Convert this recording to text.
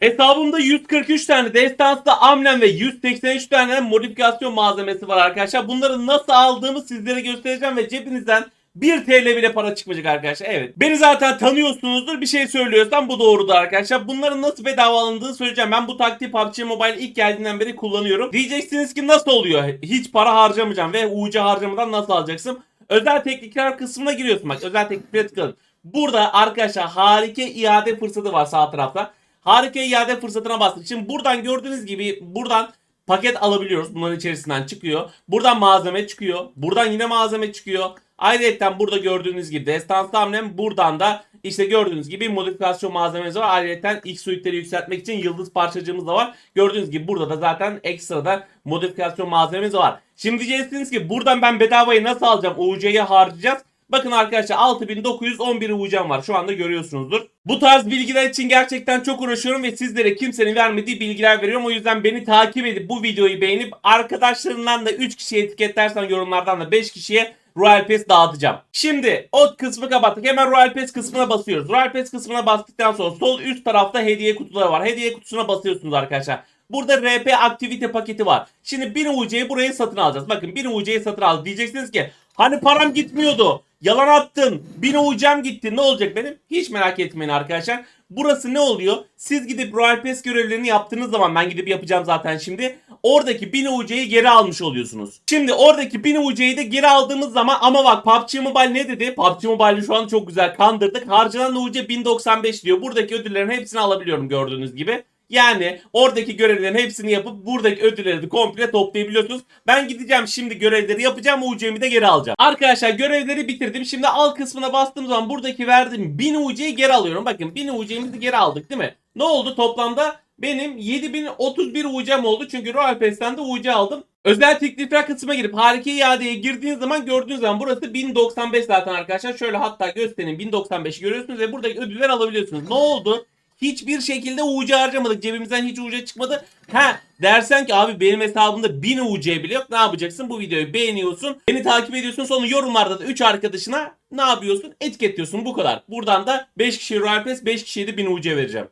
Hesabımda 143 tane destanslı amblem ve 183 tane modifikasyon malzemesi var arkadaşlar. Bunları nasıl aldığımı sizlere göstereceğim ve cebinizden 1 TL bile para çıkmayacak arkadaşlar. Evet. Beni zaten tanıyorsunuzdur. Bir şey söylüyorsam bu doğrudur arkadaşlar. Bunların nasıl bedava alındığını söyleyeceğim. Ben bu taktiği PUBG Mobile ilk geldiğinden beri kullanıyorum. Diyeceksiniz ki nasıl oluyor? Hiç para harcamayacağım ve UC harcamadan nasıl alacaksın? Özel teknikler kısmına giriyorsun bak. Özel tekniklere tıklayın. Burada arkadaşlar harika iade fırsatı var sağ tarafta. Harika iade fırsatına bastık. Şimdi buradan gördüğünüz gibi buradan paket alabiliyoruz. Bunların içerisinden çıkıyor. Buradan malzeme çıkıyor. Buradan yine malzeme çıkıyor. Ayrıca burada gördüğünüz gibi destansı hamlem buradan da işte gördüğünüz gibi modifikasyon malzememiz var. Ayrıca ilk suitleri yükseltmek için yıldız parçacığımız da var. Gördüğünüz gibi burada da zaten ekstra modifikasyon malzememiz var. Şimdi diyeceksiniz ki buradan ben bedavayı nasıl alacağım? UC'ye harcayacağız. Bakın arkadaşlar 6911 UC'm var. Şu anda görüyorsunuzdur. Bu tarz bilgiler için gerçekten çok uğraşıyorum ve sizlere kimsenin vermediği bilgiler veriyorum. O yüzden beni takip edip bu videoyu beğenip arkadaşlarından da 3 kişiye etiketlersen yorumlardan da 5 kişiye Royal Pass dağıtacağım. Şimdi o kısmı kapattık. Hemen Royal Pass kısmına basıyoruz. Royal Pass kısmına bastıktan sonra sol üst tarafta hediye kutuları var. Hediye kutusuna basıyorsunuz arkadaşlar. Burada RP aktivite paketi var. Şimdi 1000 UC'yi buraya satın alacağız. Bakın 1000 UC'yi satın aldık. Diyeceksiniz ki hani param gitmiyordu. Yalan attın. 1000 UC'm gitti. Ne olacak benim? Hiç merak etmeyin arkadaşlar. Burası ne oluyor? Siz gidip Royal Pass görevlerini yaptığınız zaman ben gidip yapacağım zaten şimdi. Oradaki 1000 UC'yi geri almış oluyorsunuz. Şimdi oradaki 1000 UC'yi de geri aldığımız zaman ama bak PUBG Mobile ne dedi? PUBG Mobile'i şu an çok güzel kandırdık. Harcanan UC 1095 diyor. Buradaki ödüllerin hepsini alabiliyorum gördüğünüz gibi. Yani oradaki görevlerin hepsini yapıp buradaki ödülleri de komple toplayabiliyorsunuz. Ben gideceğim şimdi görevleri yapacağım. UC'mi de geri alacağım. Arkadaşlar görevleri bitirdim. Şimdi al kısmına bastığım zaman buradaki verdiğim 1000 UC'yi geri alıyorum. Bakın 1000 UC'mizi geri aldık değil mi? Ne oldu toplamda? Benim 7031 UC'm oldu. Çünkü Royal Pass'ten de UC aldım. Özel teklifler kısmına girip harika iadeye girdiğiniz zaman gördüğünüz zaman burası 1095 zaten arkadaşlar. Şöyle hatta göstereyim 1095 görüyorsunuz ve buradaki ödüller alabiliyorsunuz. Ne oldu? Hiçbir şekilde UC harcamadık. Cebimizden hiç UC çıkmadı. Ha dersen ki abi benim hesabımda 1000 UC bile yok. Ne yapacaksın? Bu videoyu beğeniyorsun. Beni takip ediyorsun. Sonra yorumlarda da 3 arkadaşına ne yapıyorsun? Etiketliyorsun. Bu kadar. Buradan da 5 kişiye Royal Pass 5 kişiye de 1000 UC vereceğim.